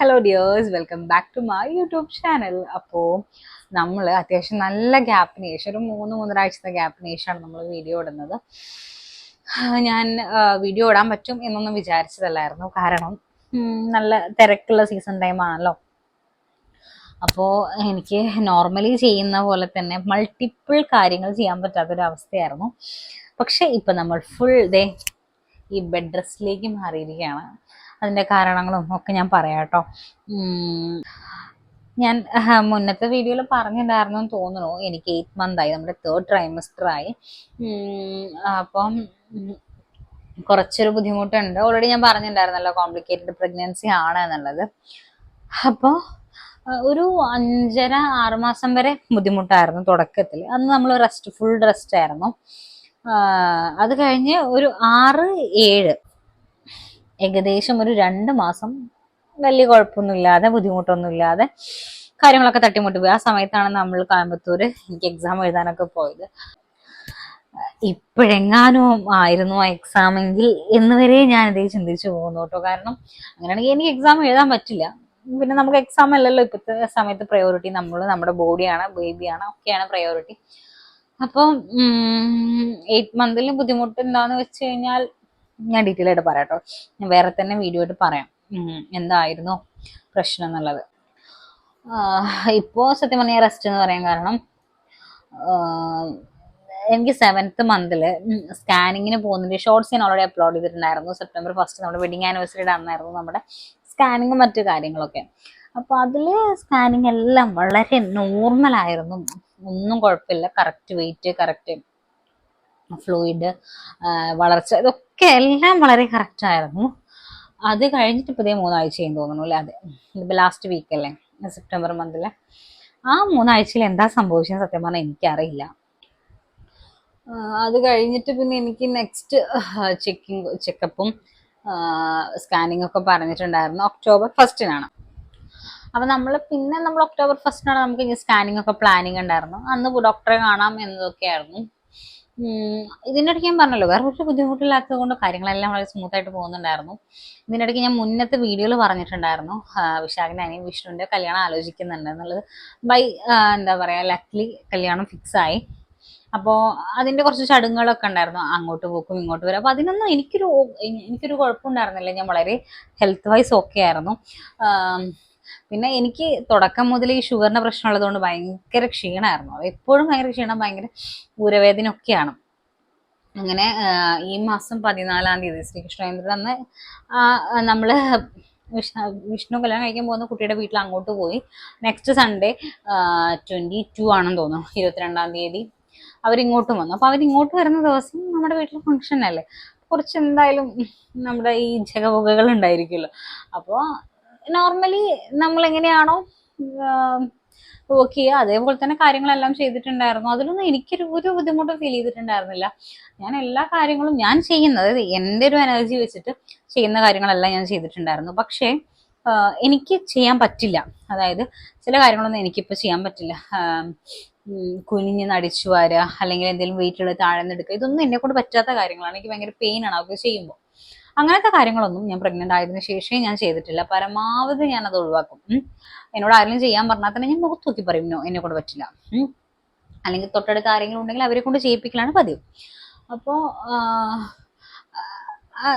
Hello dears welcome back to my YouTube channel അപ്പോൾ നമ്മൾ അത്യാവശ്യം നല്ല ഗ്യാപ്പിന് ശേഷം ഒരു മൂന്ന് മൂന്നര ആഴ്ചത്തെ ഗ്യാപ്പിന് ശേഷമാണ് നമ്മൾ വീഡിയോ ഇടുന്നത്. ഞാൻ വീഡിയോ ഇടാൻ പറ്റും എന്നൊന്നും വിചാരിച്ചതല്ലായിരുന്നു. കാരണം നല്ല തിരക്കുള്ള സീസൺ ടൈം ആണല്ലോ. അപ്പോൾ എനിക്ക് നോർമലി ചെയ്യുന്ന പോലെ തന്നെ മൾട്ടിപ്പിൾ കാര്യങ്ങൾ ചെയ്യാൻ പറ്റാത്തൊരു അവസ്ഥയായിരുന്നു. പക്ഷെ ഇപ്പം നമ്മൾ ഫുൾ ഡേ ഈ ബെഡ് റെസ്റ്റിലേക്ക് മാറിയിരിക്കുകയാണ്. അതിന്റെ കാരണങ്ങളും ഒക്കെ ഞാൻ പറയാം കേട്ടോ ഞാൻ മുന്നത്തെ വീഡിയോയിൽ പറഞ്ഞിട്ടുണ്ടായിരുന്നു എന്ന് തോന്നുന്നു. എനിക്ക് എയ്റ്റ് മന്ത് ആയി. നമ്മുടെ തേർഡ് ട്രൈമസ്റ്റർ ആയി. അപ്പം കുറച്ചൊരു ബുദ്ധിമുട്ടുണ്ട്. ഓൾറെഡി ഞാൻ പറഞ്ഞിട്ടുണ്ടായിരുന്നല്ലോ കോംപ്ലിക്കേറ്റഡ് പ്രഗ്നൻസി ആണ് എന്നുള്ളത്. അപ്പോൾ ഒരു അഞ്ചര ആറ് മാസം വരെ ബുദ്ധിമുട്ടായിരുന്നു തുടക്കത്തിൽ അന്ന് നമ്മൾ റെസ്റ്റ് ഫുൾ റെസ്റ്റ് ആയിരുന്നു. അത് കഴിഞ്ഞ് ഒരു ആറ് ഏഴ് ഏകദേശം ഒരു രണ്ട് മാസം വലിയ കുഴപ്പമൊന്നുമില്ലാതെ ബുദ്ധിമുട്ടൊന്നുമില്ലാതെ കാര്യങ്ങളൊക്കെ തട്ടിമുട്ടി പോയി. ആ സമയത്താണ് നമ്മൾ കോയമ്പത്തൂർ എനിക്ക് എക്സാം എഴുതാനൊക്കെ പോയത്. ഇപ്പോഴെങ്ങാനും ആയിരുന്നു ആ എക്സാം എങ്കിൽ എന്ന് വരെ ഞാൻ ഇതേ ചിന്തിച്ചു പോകുന്നു കേട്ടോ. കാരണം അങ്ങനെയാണെങ്കിൽ എനിക്ക് എക്സാം എഴുതാൻ പറ്റില്ല. പിന്നെ നമുക്ക് എക്സാം അല്ലല്ലോ. ഇപ്പോഴത്തെ സമയത്ത് പ്രയോറിറ്റി നമ്മൾ നമ്മുടെ ബോഡിയാണ് ബേബിയാണ് ഒക്കെയാണ് പ്രയോറിറ്റി അപ്പം എയ്റ്റ് മന്തിൽ ബുദ്ധിമുട്ട് എന്താന്ന് വെച്ച് കഴിഞ്ഞാൽ ഞാൻ ഡീറ്റെയിൽ ആയിട്ട് പറയാം കേട്ടോ ഞാൻ വേറെ തന്നെ വീഡിയോ ആയിട്ട് പറയാം. എന്തായിരുന്നു പ്രശ്നം എന്നുള്ളത്. ഇപ്പോൾ സത്യം പറഞ്ഞാൽ റെസ്റ്റ് എന്ന് പറയാൻ കാരണം എനിക്ക് സെവൻത്ത് മന്തിൽ സ്കാനിങ്ങിന് പോകുന്നുണ്ട് ഷോർട്സ് ഞാൻ ഓൾറെഡി അപ്ലോഡ് ചെയ്തിട്ടുണ്ടായിരുന്നു. സെപ്റ്റംബർ ഫസ്റ്റ് നമ്മുടെ വെഡിങ് ആനിവേഴ്സറിയുടെ അന്നായിരുന്നു നമ്മുടെ സ്കാനിങ്ങും മറ്റു കാര്യങ്ങളൊക്കെ. അപ്പോൾ അതിൽ സ്കാനിങ് എല്ലാം വളരെ നോർമൽ ആയിരുന്നു. ഒന്നും കുഴപ്പമില്ല. കറക്റ്റ് വെയിറ്റ് കറക്റ്റ് ഫ്ലൂയിഡ് വളർച്ച ഇതൊക്കെ എല്ലാം വളരെ കറക്റ്റ് ആയിരുന്നു. അത് കഴിഞ്ഞിട്ട് പുതിയ മൂന്നാഴ്ചയും തോന്നുന്നു അല്ലേ? അതെ. ഇതിപ്പോൾ ലാസ്റ്റ് വീക്ക് അല്ലേ? സെപ്റ്റംബർ മന്തിലെ ആ മൂന്നാഴ്ചയിൽ എന്താ സംഭവിച്ചത് സത്യം പറഞ്ഞാൽ എനിക്കറിയില്ല. അത് കഴിഞ്ഞിട്ട് പിന്നെ എനിക്ക് നെക്സ്റ്റ് ചെക്കിങ് ചെക്കപ്പും സ്കാനിങ് ഒക്കെ പറഞ്ഞിട്ടുണ്ടായിരുന്നു. ഒക്ടോബർ ഫസ്റ്റിനാണ് അപ്പൊ നമ്മൾ പിന്നെ നമ്മൾ ഒക്ടോബർ ഫസ്റ്റിനാണ് നമുക്ക് ഇനി സ്കാനിങ് ഒക്കെ പ്ലാനിങ് ഉണ്ടായിരുന്നു. അന്ന് ഡോക്ടറെ കാണാം എന്നതൊക്കെയായിരുന്നു ഇതിനിടയ്ക്ക് ഞാൻ പറഞ്ഞല്ലോ വേറെ ഒരു ബുദ്ധിമുട്ടില്ലാത്തത് കൊണ്ട് കാര്യങ്ങളെല്ലാം വളരെ സ്മൂത്ത് ആയിട്ട് പോകുന്നുണ്ടായിരുന്നു. ഇതിനിടയ്ക്ക് ഞാൻ മുന്നത്തെ വീഡിയോയിൽ പറഞ്ഞിട്ടുണ്ടായിരുന്നു വിശാഖിന്റെ അനിയൻ വിഷ്ണുവിന്റെ കല്യാണം ആലോചിക്കുന്നുണ്ട് എന്നുള്ളത്. ബൈ എന്താ പറയാ ലക്ലി കല്യാണം ഫിക്സ് ആയി. അപ്പോൾ അതിന്റെ കുറച്ച് ചടങ്ങുകളൊക്കെ ഉണ്ടായിരുന്നു അങ്ങോട്ട് പോക്കും ഇങ്ങോട്ട് വരും. അപ്പോൾ അതിനൊന്നും എനിക്കൊരു എനിക്കൊരു കുഴപ്പമുണ്ടായിരുന്നില്ല. ഞാൻ വളരെ ഹെൽത്ത് വൈസ് ഓക്കെ ആയിരുന്നു പിന്നെ എനിക്ക് തുടക്കം മുതൽ ഈ ഷുഗറിന്റെ പ്രശ്നം ഉള്ളതുകൊണ്ട് ഭയങ്കര ക്ഷീണമായിരുന്നു എപ്പോഴും ഭയങ്കര ക്ഷീണം ഭയങ്കര ഊരവേദന ഒക്കെയാണ് അങ്ങനെ ഈ മാസം പതിനാലാം തീയതി ശ്രീകൃഷ്ണേന്ദ്രൻ അന്ന് ആ, നമ്മൾ വിഷ്ണു കല്യാണം കഴിക്കാൻ പോകുന്ന കുട്ടിയുടെ വീട്ടിൽ അങ്ങോട്ട് പോയി. നെക്സ്റ്റ് സൺഡേ ട്വന്റി ടു ആണെന്ന് തോന്നുന്നു ഇരുപത്തിരണ്ടാം തീയതി അവരിങ്ങോട്ടും വന്നു. അപ്പൊ അവരിങ്ങോട്ട് വരുന്ന ദിവസം നമ്മുടെ വീട്ടിൽ ഫംഗ്ഷൻ അല്ലേ? കുറച്ച് എന്തായാലും നമ്മുടെ ഈ ജഗപുകകൾ ഉണ്ടായിരിക്കുമല്ലോ. അപ്പോൾ നോർമലി നമ്മൾ എങ്ങനെയാണോ വർക്ക് ചെയ്യുക. അതേപോലെ തന്നെ കാര്യങ്ങളെല്ലാം ചെയ്തിട്ടുണ്ടായിരുന്നു. അതിലൊന്നും എനിക്കൊരു ഒരു ബുദ്ധിമുട്ടും ഫീൽ ചെയ്തിട്ടുണ്ടായിരുന്നില്ല. ഞാൻ എല്ലാ കാര്യങ്ങളും ഞാൻ ചെയ്യുന്നത് അതായത് എന്റെ ഒരു എനർജി വെച്ചിട്ട് ചെയ്യുന്ന കാര്യങ്ങളെല്ലാം ഞാൻ ചെയ്തിട്ടുണ്ടായിരുന്നു. പക്ഷേ എനിക്ക് ചെയ്യാൻ പറ്റില്ല. അതായത് ചില കാര്യങ്ങളൊന്നും എനിക്കിപ്പോൾ ചെയ്യാൻ പറ്റില്ല. കുനിഞ്ഞ് നടിച്ചു വരിക അല്ലെങ്കിൽ എന്തെങ്കിലും വെയിറ്റ് ഉള്ളത് താഴെ നിന്ന് എടുക്കുക ഇതൊന്നും എന്നെ കൊണ്ട് പറ്റാത്ത കാര്യങ്ങളാണ്. എനിക്ക് ഭയങ്കര പെയിൻ ആണ്. അതൊക്കെ ചെയ്യുമ്പോൾ അങ്ങനത്തെ കാര്യങ്ങളൊന്നും ഞാൻ പ്രഗ്നന്റ് ആയതിനു ശേഷമേ ഞാൻ ചെയ്തിട്ടില്ല. പരമാവധി ഞാൻ അത് ഒഴിവാക്കും എന്നോട് ആരെങ്കിലും ചെയ്യാൻ പറഞ്ഞാൽ തന്നെ ഞാൻ മുഖത്ത് നോക്കി പറയും "No, എന്നെ കൊണ്ട് പറ്റില്ല. അല്ലെങ്കിൽ തൊട്ടടുത്ത് ആരെങ്കിലും ഉണ്ടെങ്കിൽ അവരെ കൊണ്ട് ചെയ്യിപ്പിക്കലാണ് പതിവ്. അപ്പോൾ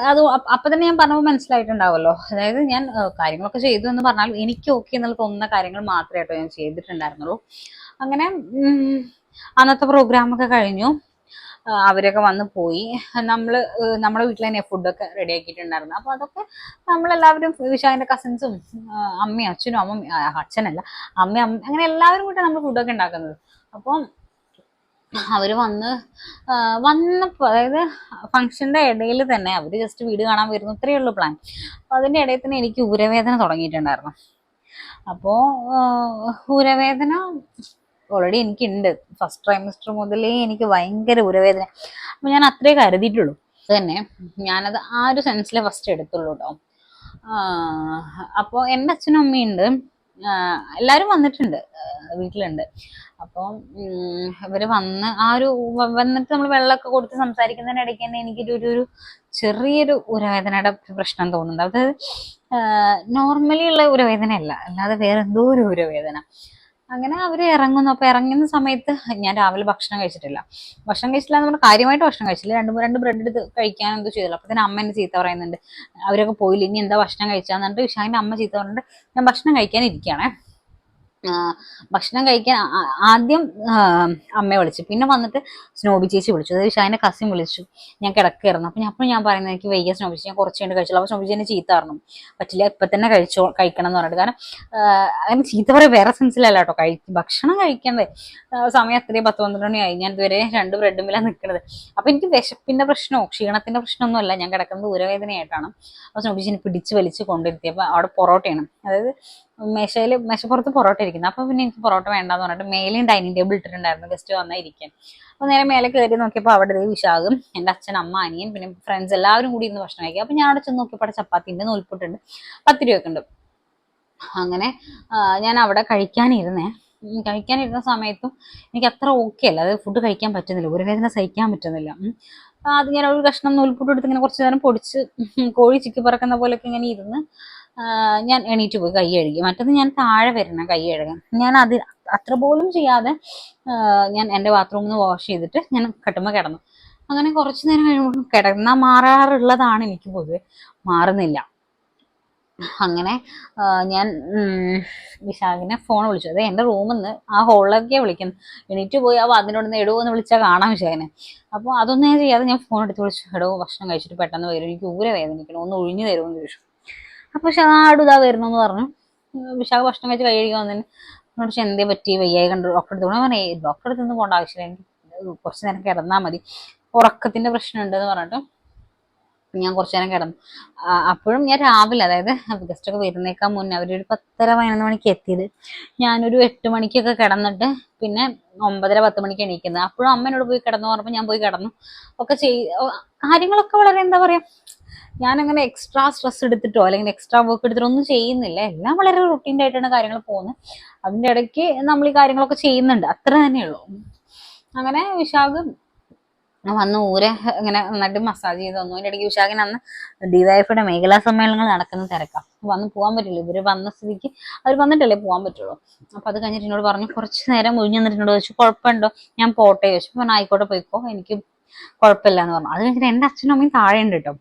അത് അപ്പ- തന്നെ ഞാൻ പറഞ്ഞപ്പോൾ മനസ്സിലായിട്ടുണ്ടാവുമല്ലോ അതായത് ഞാൻ കാര്യങ്ങളൊക്കെ ചെയ്തു എന്ന് പറഞ്ഞാൽ എനിക്ക് ഓക്കെ എന്നുള്ള തോന്നുന്ന കാര്യങ്ങൾ മാത്രമേ കേട്ടോ ഞാൻ ചെയ്തിട്ടുണ്ടായിരുന്നുള്ളൂ. അങ്ങനെ അന്നത്തെ പ്രോഗ്രാം ഒക്കെ കഴിഞ്ഞു. അവരൊക്കെ വന്ന് പോയി. നമ്മൾ നമ്മുടെ വീട്ടിൽ തന്നെ ഫുഡൊക്കെ റെഡി ആക്കിയിട്ടുണ്ടായിരുന്നു അപ്പോൾ അതൊക്കെ നമ്മളെല്ലാവരും വിശാഖിന്റെ കസിൻസും അമ്മയും അച്ഛനും അമ്മ അച്ഛനല്ല അമ്മ അങ്ങനെ എല്ലാവരും കൂടെ നമ്മൾ ഫുഡൊക്കെ ഉണ്ടാക്കുന്നത്. അപ്പം അവർ വന്ന് വന്നപ്പോൾ അതായത് ഫംഗ്ഷന്റെ ഇടയിൽ തന്നെ അവർ ജസ്റ്റ് വീട് കാണാൻ വരുന്നു ഇത്രയേ ഉള്ളൂ പ്ലാൻ അപ്പോൾ അതിന്റെ ഇടയിൽ തന്നെ എനിക്ക് ഊരവേദന തുടങ്ങിയിട്ടുണ്ടായിരുന്നു. അപ്പോൾ ഊരവേദന ഓൾറെഡി എനിക്കുണ്ട്. ഫസ്റ്റ് ട്രൈമസ്റ്റർ മുതലേ എനിക്ക് ഭയങ്കര ഉരവേദന. അപ്പൊ ഞാൻ അത്രേ കരുതിയിട്ടുള്ളൂ. അത് തന്നെ. ഞാനത് ആ ഒരു സെൻസിലെ ഫസ്റ്റ് എടുത്തുള്ളൂ കേട്ടോ അപ്പോൾ എന്റെ അച്ഛനും അമ്മയുണ്ട്. എല്ലാവരും വന്നിട്ടുണ്ട്. വീട്ടിലുണ്ട്. അപ്പോൾ ഇവർ വന്ന് ആ ഒരു വന്നിട്ട് നമ്മൾ വെള്ളമൊക്കെ കൊടുത്ത് സംസാരിക്കുന്നതിനിടയ്ക്ക് തന്നെ എനിക്കൊരു ഒരു ഒരു ചെറിയൊരു ഉരവേദനയുടെ പ്രശ്നം തോന്നുന്നുണ്ട്. അതായത് നോർമലി ഉള്ള ഉരവേദന അല്ല അല്ലാതെ വേറെ എന്തോ ഒരു ഉരവേദന. അങ്ങനെ അവർ ഇറങ്ങുന്നു. അപ്പൊ ഇറങ്ങുന്ന സമയത്ത് ഞാൻ രാവിലെ ഭക്ഷണം കഴിച്ചിട്ടില്ല. ഭക്ഷണം കഴിച്ചില്ല എന്ന് പറഞ്ഞാൽ കാര്യമായിട്ട് ഭക്ഷണം കഴിച്ചില്ല രണ്ട് രണ്ട് ബ്രെഡ് എടുത്ത് കഴിക്കാൻ എന്തോ ചെയ്തില്ല. അപ്പോൾ തന്നെ അമ്മ എന്നെ ചീത്ത പറയുന്നുണ്ട്. അവരൊക്കെ പോയില്ല? ഇനി എന്താ ഭക്ഷണം കഴിച്ചാന്ന് പറഞ്ഞിട്ട് വിശാഖിന്റെ അമ്മ ചീത്ത പറഞ്ഞിട്ട് ഞാൻ ഭക്ഷണം കഴിക്കാൻ ഇരിക്കുകയാണേ. ഭക്ഷണം കഴിക്കാൻ ആദ്യം അമ്മയെ വിളിച്ചു. പിന്നെ വന്നിട്ട് സ്നോബി ചേച്ചി വിളിച്ചു. അതായത് ഷാഹിന്റെ കസിൻ വിളിച്ചു. ഞാൻ കിടക്കായിരുന്നു അപ്പം അപ്പം ഞാൻ പറയുന്നത് എനിക്ക് വയ്യ സ്നോബി ചേച്ചി. ഞാൻ കുറച്ച് കഴിഞ്ഞ് കഴിച്ചു അപ്പോൾ സ്നോബി ചേച്ചി ചീത്ത പറഞ്ഞു. പറ്റില്ല ഇപ്പം തന്നെ കഴിച്ചോ കഴിക്കണം എന്ന് പറഞ്ഞിട്ട്. കാരണം അതിന് ചീത്ത പറയാൻ വേറെ സെൻസിലല്ല കേട്ടോ. കഴി ഭക്ഷണം കഴിക്കണ്ടേ സമയം അത്രയും പത്ത് പന്ത്രണ്ട് മണിയായി ഞാൻ ഇതുവരെ രണ്ട് ബ്രെഡും വില നിൽക്കുന്നത് അപ്പം എനിക്ക് വിശപ്പിന്റെ പ്രശ്നമോ ക്ഷീണത്തിന്റെ പ്രശ്നമൊന്നുമല്ല ഞാൻ കിടക്കുന്നത് ദൂരവേദനയായിട്ടാണ്. അപ്പോൾ സ്നോബി ചേച്ചി പിടിച്ച് വലിച്ച് കൊണ്ടിരുത്തി അപ്പം അവിടെ പൊറോട്ടയാണ്. അതായത് മേശയിൽ മേശപ്പുറത്ത് പൊറോട്ട ഇരിക്കുന്നത് അപ്പൊ പിന്നെ എനിക്ക് പൊറോട്ട വേണ്ടെന്ന് പറഞ്ഞിട്ട് മേലെയും ഡൈനിങ് ടേബിൾ ഇട്ടിട്ടുണ്ടായിരുന്നു. ഗസ്റ്റ് വന്നാൽ ഇരിക്കാൻ. അപ്പൊ നേരെ മേലെ കയറി നോക്കിയപ്പോൾ അവിടെ വിശാഖും എന്റെ അച്ഛൻ അമ്മ അനിയൻ പിന്നെ ഫ്രണ്ട്സ് എല്ലാവരും കൂടി ഇന്ന് ഭക്ഷണം കഴിക്കുക അപ്പൊ ഞാൻ അവിടെ ചെന്ന് നോക്കിയപ്പോൾ അവിടെ ചപ്പാത്തിന്റെ നൂൽപ്പുട്ടുണ്ട് പത്ത് രൂപയൊക്കെ ഉണ്ട്. അങ്ങനെ ഞാൻ അവിടെ കഴിക്കാനിരുന്നേ. കഴിക്കാനിരുന്ന സമയത്തും എനിക്ക് അത്ര ഓക്കെ അല്ല. അതായത് ഫുഡ് കഴിക്കാൻ പറ്റുന്നില്ല. ഒരു വേദന സഹിക്കാൻ പറ്റുന്നില്ല. അത് ഞാൻ ഒരു കഷ്ണം നൂൽപ്പുട്ട് എടുത്ത് ഇങ്ങനെ കുറച്ച് നേരം പൊടിച്ച് കോഴി ചിക്കി പറക്കുന്ന പോലെയൊക്കെ ഇങ്ങനെ ഇരുന്ന് ഞാൻ എണീറ്റ് പോയി കൈ കഴുകി. മറ്റത് ഞാൻ താഴെ വരണം കൈ കഴുകാൻ. ഞാൻ അത് അത്ര പോലും ചെയ്യാതെ ഞാൻ എന്റെ ബാത്റൂമിൽ നിന്ന് വാഷ് ചെയ്തിട്ട് ഞാൻ കട്ടുമ്പോൾ കിടന്നു. അങ്ങനെ കുറച്ച് നേരം കഴിയുമ്പോൾ കിടന്ന മാറാറുള്ളതാണ് എനിക്ക് പൊതുവെ. മാറുന്നില്ല. അങ്ങനെ ഞാൻ വിശാഖിനെ ഫോൺ വിളിച്ചു. അതെ എന്റെ റൂമിൽ നിന്ന് ആ ഹോളിലൊക്കെ വിളിക്കുന്നു. എണീറ്റ് പോയി ആ അതിനോട് നിന്ന് എടോ എന്ന് വിളിച്ചാൽ കാണാം വിശാഖിനെ. അപ്പോൾ അതൊന്നും ഞാൻ ചെയ്യാതെ ഞാൻ ഫോൺ എടുത്ത് വിളിച്ചു. എടോ ഭക്ഷണം കഴിച്ചിട്ട് പെട്ടെന്ന് വരും. എനിക്ക് ഊര വേദനിക്കണം. ഒന്ന് ഒഴിഞ്ഞു തരുമെന്ന് ചോദിച്ചു. അപ്പോൾ ഷാഡു ഇതാ വരുന്നു എന്ന് പറഞ്ഞു വിശാഖ ഭക്ഷണം കഴിച്ച് കഴിയുക വന്നതിന് എന്നോട് പക്ഷെ എന്തേ പറ്റി? വയ്യായി കണ്ടു. ഡോക്ടറെ അടുത്ത് പറഞ്ഞു ഡോക്ടറെ അടുത്ത് നിന്ന് പോകേണ്ട ആവശ്യമില്ല. എനിക്ക് കുറച്ച് നേരം കിടന്നാൽ മതി. ഉറക്കത്തിന്റെ പ്രശ്നം ഉണ്ടെന്ന് പറഞ്ഞിട്ട് ഞാൻ കുറച്ചു നേരം കിടന്നു. അപ്പോഴും ഞാൻ രാവിലെ അതായത് ഗസ്റ്റ് ഒക്കെ വരുന്നേക്കാൾ മുന്നേ അവരൊരു പത്തര പതിനൊന്ന് മണിക്ക് എത്തിയത്. ഞാനൊരു എട്ട് മണിക്കൊക്കെ കിടന്നിട്ട് പിന്നെ ഒമ്പതര പത്ത് മണിക്ക് എണീക്കുന്നത്. അപ്പോഴും അമ്മ എന്നോട് പോയി കിടന്നു പറഞ്ഞപ്പോൾ ഞാൻ പോയി കിടന്നു. ഒക്കെ ചെയ് കാര്യങ്ങളൊക്കെ വളരെ എന്താ പറയാ ഞാനങ്ങനെ എക്സ്ട്രാ സ്ട്രെസ് എടുത്തിട്ടോ അല്ലെങ്കിൽ എക്സ്ട്രാ വർക്ക് എടുത്തിട്ടോ ഒന്നും ചെയ്യുന്നില്ല. എല്ലാം വളരെ റുട്ടീന്റെ ആയിട്ടാണ് കാര്യങ്ങൾ പോകുന്നത്. അതിന്റെ ഇടയ്ക്ക് നമ്മൾ ഈ കാര്യങ്ങളൊക്കെ ചെയ്യുന്നുണ്ട്. അത്ര തന്നെയുള്ളൂ അങ്ങനെ വിശാഖ് വന്ന് ഊരെ ഇങ്ങനെ നന്നായിട്ട് മസാജ് ചെയ്ത് തന്നു അതിന്റെ ഇടയ്ക്ക് വിശാഖിന് അന്ന് ഡിവൈഎഫിയുടെ മേഖലാ സമ്മേളനങ്ങൾ നടക്കുന്ന തിരക്കാം. വന്ന് പോകാൻ പറ്റില്ല. ഇവർ വന്ന സ്ഥിതിക്ക് അവർ വന്നിട്ടല്ലേ പോകാൻ പറ്റുള്ളൂ. അപ്പൊ അത് കഴിഞ്ഞിട്ട് എന്നോട് പറഞ്ഞു കുറച്ച് നേരം ഒഴിഞ്ഞു നിന്നിട്ട് ചോദിച്ചു കുഴപ്പമുണ്ടോ? ഞാൻ പോട്ടെ ചോദിച്ചു. പറഞ്ഞു ആയിക്കോട്ടെ പോയിക്കോ. എനിക്ക് കുഴപ്പമില്ല എന്ന് പറഞ്ഞു. അത് കഴിഞ്ഞിട്ട് എന്റെ അച്ഛനും അമ്മയും താഴെ ഉണ്ട് കേട്ടോ.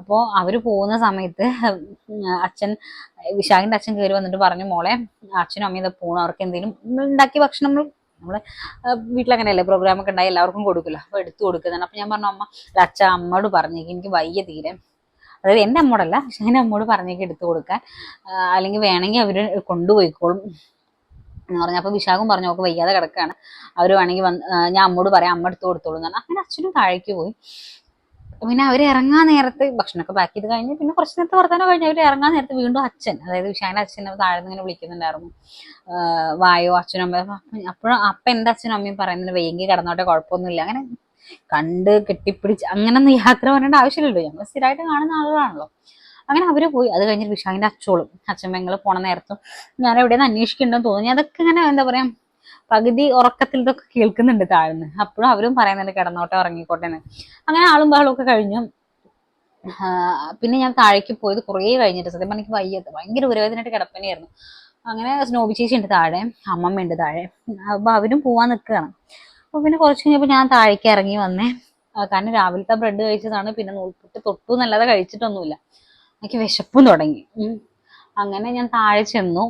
അപ്പോൾ അവർ പോകുന്ന സമയത്ത് അച്ഛൻ വിശാഖിന്റെ അച്ഛൻ കയറി വന്നിട്ട് പറഞ്ഞു മോളെ അച്ഛനും അമ്മയും പോകണം അവർക്ക് എന്തെങ്കിലും ഉണ്ടാക്കിയ ഭക്ഷണം നമ്മൾ നമ്മൾ വീട്ടിലങ്ങനെയല്ലേ? പ്രോഗ്രാം ഒക്കെ ഉണ്ടായി എല്ലാവർക്കും കൊടുക്കില്ല അപ്പോൾ എടുത്തു കൊടുക്കുന്നതാണ് അപ്പൊ ഞാൻ പറഞ്ഞു അമ്മ അച്ഛ അമ്മയോട് പറഞ്ഞേക്ക്. എനിക്ക് വയ്യ തീരെ. അതായത് എന്റെ അമ്മോടല്ല വിശാഖിന്റെ അമ്മോട് പറഞ്ഞേക്ക് എടുത്തു കൊടുക്കാൻ. അല്ലെങ്കിൽ വേണമെങ്കിൽ അവർ കൊണ്ടുപോയിക്കോളും എന്ന് പറഞ്ഞു. അപ്പോൾ വിശാഖും പറഞ്ഞു നോക്ക് വയ്യാതെ കിടക്കുകയാണ് അവർ വേണമെങ്കിൽ വന്ന് ഞാൻ അമ്മോട് പറയാം അമ്മ എടുത്തു കൊടുത്തോളൂ എന്ന് പറഞ്ഞു. അങ്ങനെ അച്ഛനും താഴേക്ക് പോയി. പിന്നെ അവർ ഇറങ്ങാൻ നേരത്ത് ഭക്ഷണമൊക്കെ പാക്ക് ചെയ്ത് കഴിഞ്ഞ് പിന്നെ കുറച്ച് നേരത്തെ വർത്തമാനം കഴിഞ്ഞ് അവർ ഇറങ്ങാൻ നേരത്ത് വീണ്ടും അച്ഛൻ അതായത് വിശാഖിന്റെ അച്ഛൻ താഴെ ഇങ്ങനെ വിളിക്കുന്നുണ്ടായിരുന്നു. വായോ അച്ഛനും അമ്മയും. അപ്പോഴും അപ്പൊ എന്റെ അച്ഛനും അമ്മയും പറയുന്നുണ്ട് വേങ്കി കിടന്നോട്ടെ കുഴപ്പമൊന്നുമില്ല. അങ്ങനെ കണ്ട് കെട്ടിപ്പിടിച്ച് അങ്ങനൊന്നും യാത്ര പറയേണ്ട ആവശ്യമില്ലല്ലോ. ഞങ്ങൾ സ്ഥിരമായിട്ട് കാണുന്ന ആളുകളാണല്ലോ. അങ്ങനെ അവർ പോയി. അത് കഴിഞ്ഞിട്ട് വിശാഖിന്റെ അച്ചോളും അച്ഛൻ പോണ നേരത്തും ഞാൻ എവിടെയെന്ന് അന്വേഷിക്കണ്ടെന്ന് തോന്നി അതൊക്കെ ഇങ്ങനെ എന്താ പറയാ പകുതി ഉറക്കത്തിൽ ഇതൊക്കെ കേൾക്കുന്നുണ്ട് താഴ്ന്ന്. അപ്പോഴും അവരും പറയുന്നുണ്ട് കിടന്നോട്ടെ ഉറങ്ങിക്കോട്ടെ അങ്ങനെ ആളും ബഹളും ഒക്കെ കഴിഞ്ഞു. പിന്നെ ഞാൻ താഴേക്ക് പോയത് കുറേ കഴിഞ്ഞിട്ട് സത്യം എനിക്ക് വയ്യത് ഭയങ്കര ഉരവേദനയായിട്ട് കിടപ്പനെയായിരുന്നു അങ്ങനെ സ്നോബി ചേച്ചി ഉണ്ട് താഴെ അമ്മമ്മ ഉണ്ട് താഴെ. അപ്പൊ അവരും പോവാൻ നിൽക്കുകയാണ്. അപ്പൊ പിന്നെ കുറച്ച് കഴിഞ്ഞപ്പോൾ ഞാൻ താഴേക്ക് ഇറങ്ങി വന്നേ. കാരണം രാവിലത്തെ ബ്രെഡ് കഴിച്ചതാണ്. പിന്നെ നൂൽപ്പുട്ട് തൊട്ടു എന്നല്ലാതെ കഴിച്ചിട്ടൊന്നുമില്ല. എനിക്ക് വിശപ്പും തുടങ്ങി. അങ്ങനെ ഞാൻ താഴെ ചെന്നു.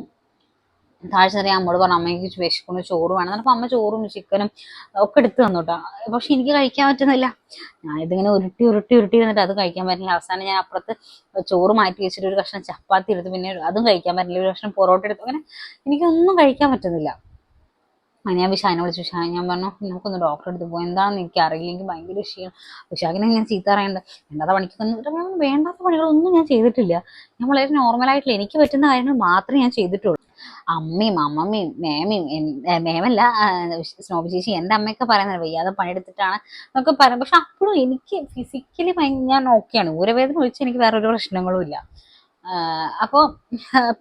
താഴെ ചെറിയ അമ്മോട് പറഞ്ഞു അമ്മയ്ക്ക് വിശക്കുന്നു ചോറ് വേണം. എന്നപ്പോൾ അമ്മ ചോറും ചിക്കനും ഒക്കെ എടുത്ത് തന്നു പക്ഷെ എനിക്ക് കഴിക്കാൻ പറ്റുന്നില്ല. ഞാനിതിങ്ങനെ ഉരുട്ടി ഉരുട്ടി ഉരുട്ടി ഇരുന്നിട്ട് അത് കഴിക്കാൻ പറ്റില്ല. അവസാനം ഞാൻ അപ്പുറത്ത് ചോറ് മാറ്റി വെച്ചിട്ട് ഒരു കഷ്ണം ചപ്പാത്തി എടുത്ത് പിന്നെ അതും കഴിക്കാൻ പറ്റില്ല. ഒരു കഷ്ണം പൊറോട്ട എടുത്തു അങ്ങനെ എനിക്കൊന്നും കഴിക്കാൻ പറ്റുന്നില്ല. ഞാൻ വിശാഖിനെ വിളിച്ചു. വിശാഖ ഞാൻ പറഞ്ഞു നമുക്കൊന്ന് ഡോക്ടറെ എടുത്ത് പോയി. എന്താണെന്ന് എനിക്ക് അറിയില്ല എനിക്ക് ഭയങ്കര ക്ഷീണം. വിശാഖിനെ ഞാൻ ചീത്ത അറിയണ്ട വേണ്ടാത്ത പണിക്കൊന്നും വേണ്ടാത്ത പണികളൊന്നും ഞാൻ ചെയ്തിട്ടില്ല. ഞാൻ വളരെ നോർമലായിട്ടില്ല എനിക്ക് പറ്റുന്ന കാര്യങ്ങൾ മാത്രമേ ഞാൻ ചെയ്തിട്ടുള്ളൂ. അമ്മയും അമ്മമ്മയും മേമയും മേമല്ല സ്നോബി ചേച്ചി എന്റെ അമ്മയൊക്കെ പറയുന്നത് വയ്യാതെ പണിയെടുത്തിട്ടാണ് എന്നൊക്കെ പറയും പക്ഷെ അപ്പോഴും എനിക്ക് ഫിസിക്കലി ഞാൻ ഓക്കെയാണ് ഊരവേദന ഒഴിച്ച് എനിക്ക് വേറെ ഒരു പ്രശ്നങ്ങളും ഇല്ല. അപ്പോൾ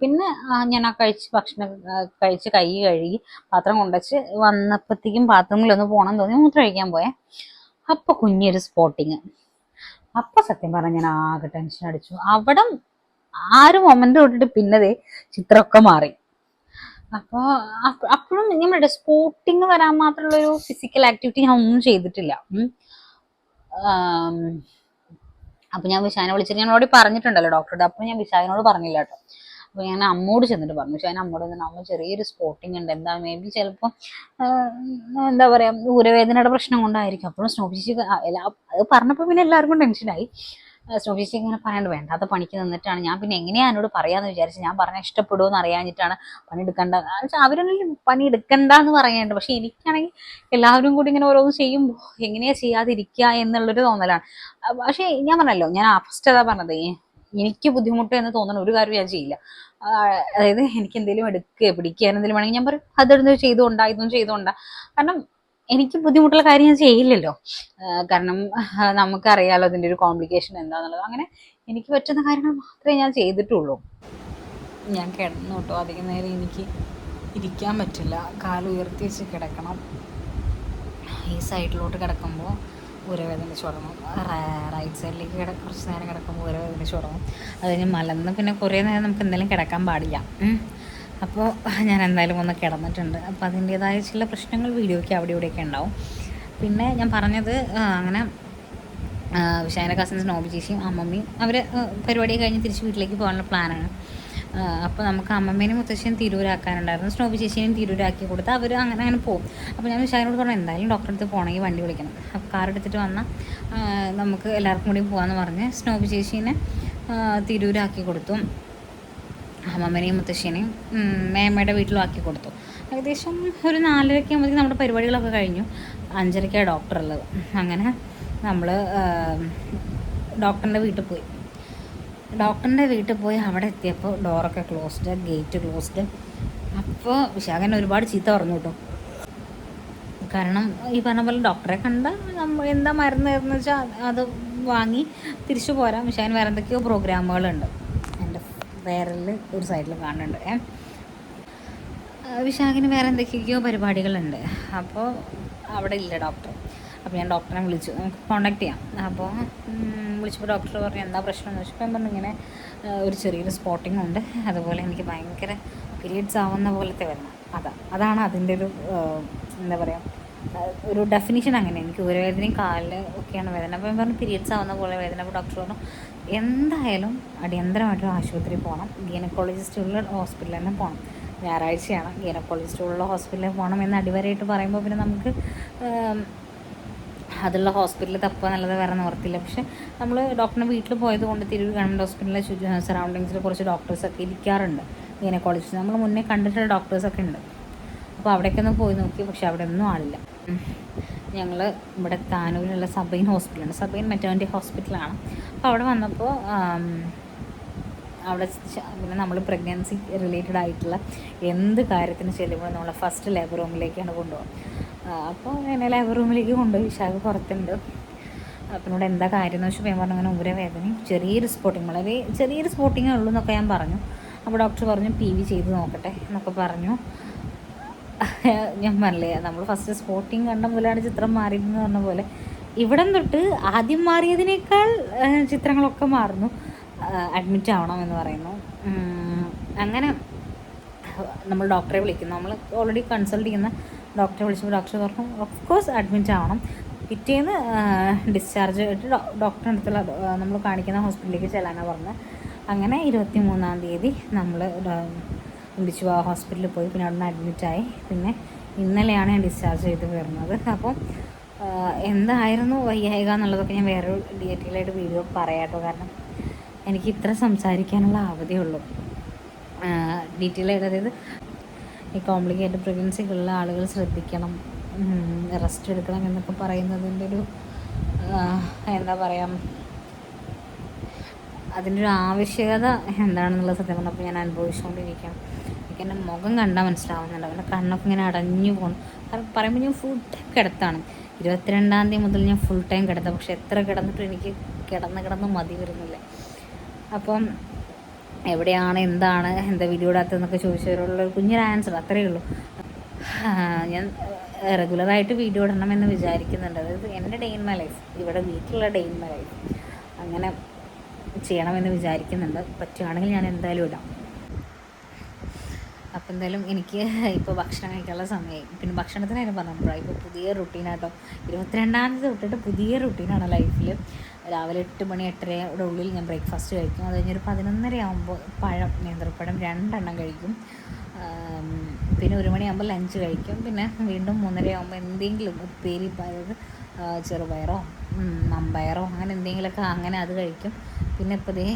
പിന്നെ ഞാൻ ആ കഴിച്ച് ഭക്ഷണം കഴിച്ച് കൈ കഴുകി പാത്രം കൊണ്ടുവച്ച് വന്നപ്പോഴത്തേക്കും ബാത്റൂമിലൊന്ന് പോകണം തോന്നി. മൂത്രം കഴിക്കാൻ പോയേ. അപ്പൊ കുഞ്ഞൊരു സ്പോട്ടിങ് അപ്പൊ സത്യം പറഞ്ഞാൽ ഞാൻ ആകെ ടെൻഷൻ അടിച്ചു. അവിടെ ആ ഒരു മൊമെന്റ് തൊട്ടിട്ട് പിന്നതേ ചിത്രമൊക്കെ മാറി. അപ്പോൾ അപ്പോഴും പറയട്ടെ സ്പോർട്ടിങ് വരാൻ മാത്രമുള്ള ഒരു ഫിസിക്കൽ ആക്ടിവിറ്റി ഞാൻ ഒന്നും ചെയ്തിട്ടില്ല. അപ്പൊ ഞാൻ വിശാനെ വിളിച്ചിട്ട് ഞാൻ ഓൾറെഡി പറഞ്ഞിട്ടുണ്ടല്ലോ ഡോക്ടറുടെ അപ്പൊ ഞാൻ വിശാഖിനോട് പറഞ്ഞില്ല കേട്ടോ. അപ്പൊ ഞാൻ അമ്മോട് ചെന്നിട്ട് പറഞ്ഞു. വിശാഖൻ അമ്മോട് ചെന്നിട്ട് അമ്മ ചെറിയൊരു സ്പോട്ടിങ് ഉണ്ട്. എന്താ മേ ബി ചിലപ്പോൾ എന്താ പറയാ ഊരവേദനയുടെ പ്രശ്നം കൊണ്ടായിരിക്കും. അപ്പോഴും സ്നോപിച്ച് അത് പറഞ്ഞപ്പോൾ പിന്നെ എല്ലാവർക്കും ടെൻഷനായി സ്നോപിച്ചി ഇങ്ങനെ പറയാണ്ട് വേണ്ടാത്ത പണിക്ക് നിന്നിട്ടാണ്. ഞാൻ പിന്നെ എങ്ങനെയാ എന്നോട് പറയാന്ന് വിചാരിച്ചു? ഞാൻ പറഞ്ഞാൽ ഇഷ്ടപ്പെടുമോ എന്ന് അറിയാഞ്ഞിട്ടാണ് പണി എടുക്കണ്ട എന്നുവെച്ചാൽ അവരൊന്നും പണി എടുക്കണ്ട എന്ന് പറയാനുണ്ട് പക്ഷെ എനിക്കാണെങ്കിൽ എല്ലാവരും കൂടി ഇങ്ങനെ ഓരോന്ന് ചെയ്യുമ്പോൾ എങ്ങനെയാ ചെയ്യാതിരിക്കുക എന്നുള്ളൊരു തോന്നലാണ്. പക്ഷേ ഞാൻ പറഞ്ഞല്ലോ ഞാൻ ഫസ്റ്റ് അതാ പറഞ്ഞത് എനിക്ക് ബുദ്ധിമുട്ട് എന്ന് തോന്നുന്ന ഒരു കാര്യം ഞാൻ ചെയ്യില്ല. അതായത് എനിക്ക് എന്തെങ്കിലും എടുക്കുക പിടിക്കുക എന്തെങ്കിലും വേണമെങ്കിൽ ഞാൻ പറയും അതെടുത്ത് ചെയ്തുകൊണ്ടാ ഇതൊന്നും ചെയ്തുകൊണ്ടാ കാരണം എനിക്ക് ബുദ്ധിമുട്ടുള്ള കാര്യം ഞാൻ ചെയ്യില്ലല്ലോ. കാരണം നമുക്കറിയാലോ അതിന്റെ ഒരു കോംപ്ലിക്കേഷൻ എന്താണെന്നുള്ളത് അങ്ങനെ എനിക്ക് പറ്റുന്ന കാര്യങ്ങൾ മാത്രമേ ഞാൻ ചെയ്തിട്ടുള്ളൂ. ഞാൻ കിടന്നു കേട്ടോ. അധികം നേരം എനിക്ക് ഇരിക്കാൻ പറ്റില്ല. കാൽ ഉയർത്തി വെച്ച് കിടക്കണം. ഈ സൈഡിലോട്ട് കിടക്കുമ്പോൾ ഉരവേദന ചുടങ്ങും റൈറ്റ് സൈഡിലേക്ക് കിട കുറച്ച് നേരം കിടക്കുമ്പോൾ ഉരവേദന ചുടങ്ങും അത് കഴിഞ്ഞ് മലന്ന് പിന്നെ കുറേ നേരം നമുക്ക് എന്തെങ്കിലും കിടക്കാൻ പാടില്ല. അപ്പോൾ ഞാൻ എന്തായാലും ഒന്ന് കിടന്നിട്ടുണ്ട്. അപ്പോൾ അതിന്റേതായ ചില പ്രശ്നങ്ങൾ വീഡിയോയ്ക്ക് അവിടെ ഇവിടെയൊക്കെ ഉണ്ടാവും. പിന്നെ ഞാൻ പറഞ്ഞത് അങ്ങനെ വിശാന കസിൻസ് നോബി ചേച്ചിയും അമ്മമ്മയും അവർ പരിപാടി കഴിഞ്ഞ് തിരിച്ച് വീട്ടിലേക്ക് പോകാനുള്ള പ്ലാനാണ് അപ്പോൾ നമുക്ക് അമ്മമ്മേനും മുത്തശ്ശിയും തിരൂരാക്കാനുണ്ടായിരുന്നു. സ്നോബി ചേച്ചീനെയും തിരൂരാക്കി കൊടുത്ത് അവർ അങ്ങനെ അങ്ങനെ പോകും അപ്പോൾ ഞാൻ വിശാലിനോട് പറഞ്ഞു എന്തായാലും ഡോക്ടറെ അടുത്ത് പോകണമെങ്കിൽ വണ്ടി വിളിക്കണം. അപ്പോൾ കാർ എടുത്തിട്ട് വന്നാൽ നമുക്ക് എല്ലാവർക്കും കൂടി പോകാമെന്ന് പറഞ്ഞ് സ്നോബി ചേച്ചീനെ തിരൂരാക്കി കൊടുത്തു. അമ്മമ്മനെയും മുത്തശ്ശിനെയും മേമ്മയുടെ വീട്ടിലും ആക്കി കൊടുത്തു. ഏകദേശം ഒരു നാലരയ്ക്ക് ആകുമ്പോഴത്തേക്കും നമ്മുടെ പരിപാടികളൊക്കെ കഴിഞ്ഞു. അഞ്ചരയ്ക്കാണ് ഡോക്ടർ ഉള്ളത്. അങ്ങനെ നമ്മൾ ഡോക്ടറിന്റെ വീട്ടിൽ പോയി. ഡോക്ടറിന്റെ വീട്ടിൽ പോയി അവിടെ എത്തിയപ്പോൾ ഡോറൊക്കെ ക്ലോസ്ഡ് ഗേറ്റ് ക്ലോസ്ഡ് അപ്പോൾ വിശാഖൻ ഒരുപാട് ചീത്ത പറഞ്ഞു കേട്ടോ. കാരണം ഈ പറഞ്ഞ പോലെ ഡോക്ടറെ കണ്ട എന്താ മരുന്ന് വെച്ചാൽ അത് വാങ്ങി തിരിച്ചു പോരാം. വിശാഖൻ വേറെ എന്തൊക്കെയോ പ്രോഗ്രാമുകളുണ്ട് വേറെൽ ഒരു സൈഡിൽ കാണുന്നുണ്ട്. ഏ? വിശാഖിന് വേറെ എന്തൊക്കെയൊക്കെയോ പരിപാടികളുണ്ട്. അപ്പോൾ അവിടെ ഇല്ല ഡോക്ടർ അപ്പോൾ ഞാൻ ഡോക്ടറെ വിളിച്ചു. നമുക്ക് കോണ്ടാക്ട് ചെയ്യാം. അപ്പോൾ വിളിച്ചപ്പോൾ ഡോക്ടർ പറഞ്ഞു എന്താ പ്രശ്നം എന്ന് വെച്ചപ്പോൾ പറഞ്ഞു ഇങ്ങനെ ഒരു ചെറിയൊരു സ്പോട്ടിംഗ് ഉണ്ട്. അതുപോലെ എനിക്ക് ഭയങ്കര പീരീഡ്സ് ആവുന്ന പോലത്തെ വരണം അതാ അതാണ് അതിന്റെ ഒരു എന്താ പറയുക ഒരു ഡെഫിനിഷൻ അങ്ങനെ. എനിക്ക് ഊരവേദനയും കാലിൽ ഒക്കെയാണ് വേദന. അപ്പോൾ ഞാൻ പറഞ്ഞു പീരീഡ്സ് ആവുന്ന പോലെ വേദന. അപ്പോൾ ഡോക്ടർ പറഞ്ഞു എന്തായാലും അടിയന്തരമായിട്ട് ആശുപത്രിയിൽ പോകണം. ഗീനക്കോളജിസ്റ്റ് ഉള്ള ഹോസ്പിറ്റലിൽ തന്നെ പോകണം. ഞായറാഴ്ചയാണ്. ഗീനക്കോളജിസ്റ്റ് ഉള്ള ഹോസ്പിറ്റലിൽ പോകണം എന്ന് അടിവരായിട്ട് പറയുമ്പോൾ പിന്നെ നമുക്ക് അതുള്ള ഹോസ്പിറ്റലിൽ തപ്പുക നല്ലത് വേറെ നിവർത്തില്ല പക്ഷെ നമ്മൾ ഡോക്ടറിന്റെ വീട്ടിൽ പോയത് കൊണ്ട് തിരൂർ ഗവൺമെന്റ് ഹോസ്പിറ്റലിലെ സറൗണ്ടിങ്സിൽ കുറച്ച് ഡോക്ടേഴ്സൊക്കെ ഇരിക്കാറുണ്ട്. ഗീനക്കോളജിസ്റ്റ്. നമ്മൾ മുന്നേ കണ്ടിട്ടുള്ള ഡോക്ടേഴ്സൊക്കെ ഉണ്ട്. അപ്പോൾ അവിടേക്കൊന്നും പോയി നോക്കി. പക്ഷെ അവിടെ ഒന്നും ആളില്ല ഞങ്ങൾ ഇവിടെ താനൂരിലുള്ള സബൈൻ ഹോസ്പിറ്റലാണ് സബൈൻ മെറ്റേണിറ്റി ഹോസ്പിറ്റലാണ്. അപ്പോൾ അവിടെ വന്നപ്പോൾ അവിടെ പിന്നെ നമ്മൾ പ്രഗ്നൻസി റിലേറ്റഡ് ആയിട്ടുള്ള എന്ത് കാര്യത്തിന് ചെല്ലുമ്പോൾ നമ്മൾ ഫസ്റ്റ് ലേബർ റൂമിലേക്കാണ് കൊണ്ടുപോകുക അപ്പോൾ എന്നെ ലേബർ റൂമിലേക്ക് കൊണ്ടുപോയി. വിശാഖ പുറത്തുണ്ട്. അപ്പം ഇവിടെ എന്താ കാര്യം എന്ന് വെച്ചാൽ ഞാൻ പറഞ്ഞു അങ്ങനെ ഊരവേദനയും ചെറിയൊരു സ്പോട്ടിങ് വളരെ ചെറിയൊരു സ്പോട്ടിങ്ങേ ഉള്ളൂ എന്നൊക്കെ ഞാൻ പറഞ്ഞു. അപ്പോൾ ഡോക്ടർ പറഞ്ഞു പി വി ചെയ്ത് നോക്കട്ടെ എന്നൊക്കെ പറഞ്ഞു. ഞാൻ പറഞ്ഞില്ലേ നമ്മൾ ഫസ്റ്റ് സ്പോട്ടിങ് കണ്ട മുതലാണ് ചിത്രം മാറിയതെന്ന് പറഞ്ഞ പോലെ. ഇവിടം തൊട്ട് ആദ്യം മാറിയതിനേക്കാൾ ചിത്രങ്ങളൊക്കെ മാറുന്നു. അഡ്മിറ്റ് ആവണം എന്ന് പറയുന്നു. അങ്ങനെ നമ്മൾ ഡോക്ടറെ വിളിക്കുന്നു. നമ്മൾ ഓൾറെഡി കൺസൾട്ട് ചെയ്യുന്ന ഡോക്ടറെ വിളിച്ചപ്പോൾ ഡോക്ടർ പറഞ്ഞു ഓഫ് കോഴ്സ് അഡ്മിറ്റ് ആവണം. പിറ്റേന്ന് ഡിസ്ചാർജ് ആയിട്ട് ഡോക്ടറെ അടുത്തുള്ള നമ്മൾ കാണിക്കുന്ന ഹോസ്പിറ്റലിലേക്ക് ചെല്ലാനാണ് പറഞ്ഞത്. അങ്ങനെ ഇരുപത്തി മൂന്നാം തീയതി നമ്മൾ ആ ഹോസ്പിറ്റലിൽ പോയി. പിന്നെ അവിടെ നിന്ന് അഡ്മിറ്റായി പിന്നെ ഇന്നലെയാണ് ഞാൻ ഡിസ്ചാർജ് ചെയ്ത് വരുന്നത്. അപ്പം എന്തായിരുന്നു വയ്യായിക എന്നുള്ളതൊക്കെ ഞാൻ വേറെ ഡീറ്റെയിലായിട്ട് വീഡിയോ പറയാട്ടോ കാരണം എനിക്ക് ഇത്ര സംസാരിക്കാനുള്ള അവധിയുള്ളൂ ഡീറ്റെയിൽ ആയിട്ട് അതായത് ഈ കോംപ്ലിക്കേറ്റഡ് പ്രഗ്നൻസികളുള്ള ആളുകൾ ശ്രദ്ധിക്കണം. റെസ്റ്റ് എടുക്കണം എന്നൊക്കെ പറയുന്നതിന്റെ ഒരു എന്താ പറയുക അതിന്റെ ഒരു ആവശ്യകത എന്താണെന്നുള്ള സത്യം പറഞ്ഞപ്പോൾ ഞാൻ അനുഭവിച്ചുകൊണ്ടിരിക്കുകയാണ്. എനിക്ക് എന്റെ മുഖം കണ്ടാൽ മനസ്സിലാവുന്നുണ്ട്. അവന്റെ കണ്ണൊക്കെ ഇങ്ങനെ അടഞ്ഞു പോകണം കാരണം പറയുമ്പോൾ ഞാൻ ഫുൾ ടൈം കിടത്താണ്. ഇരുപത്തിരണ്ടാം തീയതി മുതൽ ഞാൻ ഫുൾ ടൈം കിടത്താം. പക്ഷെ എത്ര കിടന്നിട്ടും എനിക്ക് കിടന്ന് കിടന്ന് മതി വരുന്നില്ല. അപ്പം എവിടെയാണ് എന്താണ് എന്താ വീഡിയോ ഇടാത്തതെന്നൊക്കെ ചോദിച്ചവരുള്ള ഒരു കുഞ്ഞൊരു ആൻസർ അത്രയേ ഉള്ളൂ. ഞാൻ റെഗുലറായിട്ട് വീഡിയോ ഇടണം എന്ന് വിചാരിക്കുന്നുണ്ട്. അതായത് എന്റെ ഡേ ഇൻ മൈ ലൈഫ് ഇവിടെ വീട്ടിലുള്ള ഡേ ഇൻ മൈ ലൈഫ് അങ്ങനെ ചെയ്യണമെന്ന് വിചാരിക്കുന്നുണ്ട്. പറ്റുകയാണെങ്കിൽ ഞാൻ എന്തായാലും ഇടാം. അപ്പം എന്തായാലും എനിക്ക് ഇപ്പോൾ ഭക്ഷണം കഴിക്കാനുള്ള സമയമായി പിന്നെ ഭക്ഷണത്തിന് പറഞ്ഞാൽ പറഞ്ഞപ്പോഴാണ് ഇപ്പോൾ പുതിയ റുട്ടീനാട്ടോ ഇരുപത്തിരണ്ടാം തീയതി തൊട്ടിട്ട് പുതിയ റുട്ടീനാണ് ലൈഫിൽ രാവിലെ എട്ട് മണി എട്ടരയുടെ ഉള്ളിൽ ഞാൻ ബ്രേക്ക്ഫാസ്റ്റ് കഴിക്കും. അത് കഴിഞ്ഞൊരു പതിനൊന്നര ആകുമ്പോൾ പഴം നേന്ത്രപ്പഴം രണ്ടെണ്ണം കഴിക്കും. പിന്നെ ഒരു മണിയാകുമ്പോൾ ലഞ്ച് കഴിക്കും. പിന്നെ വീണ്ടും മൂന്നര ആകുമ്പോൾ എന്തെങ്കിലും ഉപ്പേരി അതായത് ചെറുപയറോ മമ്പയറോ അങ്ങനെ എന്തെങ്കിലുമൊക്കെ അങ്ങനെ അത് കഴിക്കും. പിന്നെ ഇപ്പോൾ ദേ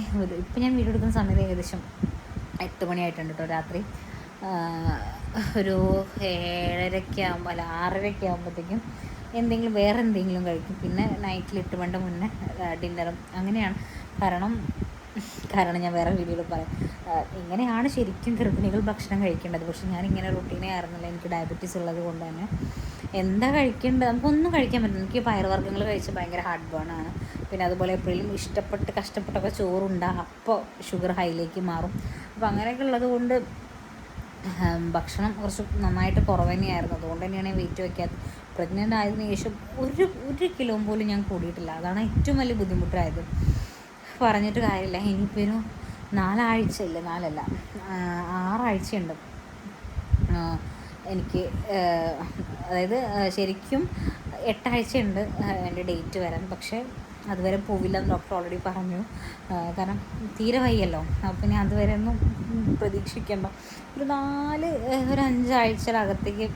ഇപ്പം ഞാൻ വീഡിയോ എടുക്കുന്ന സമയത്ത് ഏകദേശം എട്ട് മണിയായിട്ടുണ്ട് കേട്ടോ രാത്രി. ഒരു ഏഴരയ്ക്ക് ആകുമ്പോൾ അല്ല ആറരയ്ക്ക് ആകുമ്പോഴത്തേക്കും എന്തെങ്കിലും വേറെ എന്തെങ്കിലും കഴിക്കും. പിന്നെ നൈറ്റിൽ എട്ട് മണിന്റെ മുന്നേ ഡിന്നറും അങ്ങനെയാണ്. കാരണം കാരണം ഞാൻ വേറെ വീഡിയോയിൽ പറയാം. ഇങ്ങനെയാണ് ശരിക്കും ഗർഭിണികൾ ഭക്ഷണം കഴിക്കേണ്ടത്. പക്ഷെ ഞാൻ ഇങ്ങനെ റൊട്ടീനെ ആയിരുന്നില്ല. എനിക്ക് ഡയബറ്റീസ് ഉള്ളത് കൊണ്ട് തന്നെ. എന്താ കഴിക്കേണ്ടത്? നമുക്കൊന്നും കഴിക്കാൻ പറ്റില്ല. എനിക്ക് പയറുവർഗങ്ങൾ കഴിച്ച് ഭയങ്കര ഹാർട്ട് ബേൺ ആണ്. പിന്നെ അതുപോലെ എപ്പോഴും ഇഷ്ടപ്പെട്ട് കഷ്ടപ്പെട്ടൊക്കെ ചോറുണ്ടാ അപ്പോൾ ഷുഗർ ഹൈയിലേക്ക് മാറും. അപ്പോൾ അങ്ങനെയൊക്കെ ഉള്ളത് കൊണ്ട് ഭക്ഷണം കുറച്ച് നന്നായിട്ട് കുറവ് തന്നെയായിരുന്നു അതുകൊണ്ട് തന്നെയാണ് വെയിറ്റ് വയ്ക്കാത്തത് പ്രഗ്നന്റ് ആയതിനു ശേഷം ഒരു ഒരു കിലോ പോലും ഞാൻ കൂടിയിട്ടില്ല. അതാണ് ഏറ്റവും വലിയ ബുദ്ധിമുട്ടായത്. പറഞ്ഞിട്ട് കാര്യമില്ല. ഒരു നാലാഴ്ച ഇല്ല നാലല്ല ആറാഴ്ചയുണ്ട്. എനിക്ക് അതായത് ശരിക്കും എട്ടാഴ്ചയുണ്ട് എന്റെ ഡേറ്റ് വരാൻ. പക്ഷേ അതുവരെ പോവില്ല എന്ന് ഡോക്ടർ ഓൾറെഡി പറഞ്ഞു. കാരണം തീരെ വയ്യല്ലോ അപ്പം ഇനി അതുവരെ ഒന്നും പ്രതീക്ഷിക്കേണ്ട. ഒരു നാല് ഒരു അഞ്ചാഴ്ചകത്തേക്ക്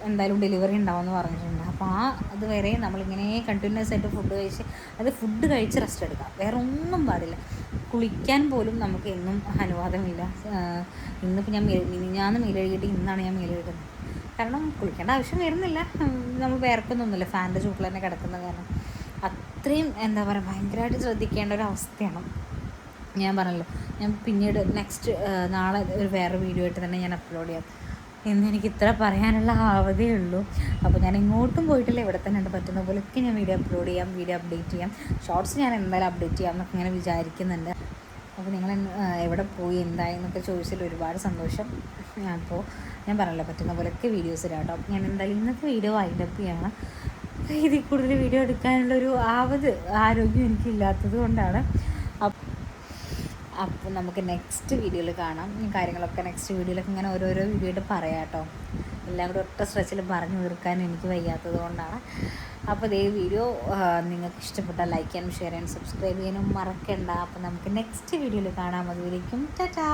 എന്തായാലും ഡെലിവറി ഉണ്ടാവുമെന്ന് പറഞ്ഞിട്ടുണ്ട്. അപ്പോൾ ആ അതുവരെ നമ്മളിങ്ങനെ കണ്ടിന്യൂസ് ആയിട്ട് ഫുഡ് കഴിച്ച് അത് ഫുഡ് കഴിച്ച് റെസ്റ്റ് എടുക്കാം. വേറെ ഒന്നും പാടില്ല. കുളിക്കാൻ പോലും നമുക്ക് എന്നും അനുവാദമില്ല. ഇന്നിപ്പോൾ ഞാൻ മേ- മിനിഞ്ഞാന്ന് മേലെഴുകിയിട്ട് ഇന്നാണ് ഞാൻ മേലെഴുകുന്നത് കാരണം കുളിക്കേണ്ട ആവശ്യം വരുന്നില്ല. നമ്മൾ വേർക്കൊന്നുമില്ല ഫാനിന്റെ ചൂട്ടിൽ തന്നെ കിടക്കുന്ന കാരണം. അത്രയും എന്താ പറയുക ഭയങ്കരമായിട്ട് ശ്രദ്ധിക്കേണ്ട ഒരു അവസ്ഥയാണ്. ഞാൻ പറഞ്ഞല്ലോ ഞാൻ പിന്നീട് നെക്സ്റ്റ് നാളെ ഒരു വേറെ വീഡിയോ ആയിട്ട് തന്നെ ഞാൻ അപ്ലോഡ് ചെയ്യാം. എന്ന് എനിക്ക് ഇത്ര പറയാനുള്ള ആവതേ ഉള്ളൂ. അപ്പോൾ ഞാൻ എങ്ങോട്ടും പോയിട്ടില്ല ഇവിടെ തന്നെ ഉണ്ട്. പറ്റുന്ന പോലെയൊക്കെ ഞാൻ വീഡിയോ അപ്ലോഡ് ചെയ്യാം വീഡിയോ അപ്ഡേറ്റ് ചെയ്യാം. ഷോർട്സ് ഞാൻ എന്തായാലും അപ്ഡേറ്റ് ചെയ്യാം എന്നൊക്കെ ഇങ്ങനെ വിചാരിക്കുന്നുണ്ട്. അപ്പോൾ നിങ്ങൾ എവിടെ പോയി എന്തായി എന്നൊക്കെ ചോദിച്ചാൽ ഒരുപാട് സന്തോഷം. അപ്പോൾ ഞാൻ പറഞ്ഞല്ലോ പറ്റുന്ന പോലെയൊക്കെ വീഡിയോസ് ഇടാം കേട്ടോ. ഞാൻ എന്തായാലും ഇന്നത്തെ വീഡിയോ വൈൻഡപ്പ് ചെയ്യണം. ഇതിൽ കൂടുതൽ വീഡിയോ എടുക്കാനുള്ളൊരു ആവത് ആരോഗ്യം എനിക്കില്ലാത്തത് കൊണ്ടാണ്. അപ്പം അപ്പോൾ നമുക്ക് നെക്സ്റ്റ് വീഡിയോയിൽ കാണാം. ഈ കാര്യങ്ങളൊക്കെ നെക്സ്റ്റ് വീഡിയോയിലൊക്കെ ഇങ്ങനെ ഓരോരോ വീഡിയോ ആയിട്ട് പറയാം കേട്ടോ എല്ലാം കൂടെ ഒറ്റ സ്ട്രെച്ചിൽ പറഞ്ഞു തീർക്കാൻ എനിക്ക് വയ്യാത്തത് കൊണ്ടാണ്. അപ്പോൾ ഈ വീഡിയോ നിങ്ങൾക്ക് ഇഷ്ടപ്പെട്ടാൽ ലൈക്ക് ചെയ്യാനും ഷെയർ ചെയ്യാനും സബ്സ്ക്രൈബ് ചെയ്യാനും മറക്കണ്ട. അപ്പോൾ നമുക്ക് നെക്സ്റ്റ് വീഡിയോയിൽ കാണാം. അതുവരേക്കും ടാറ്റാ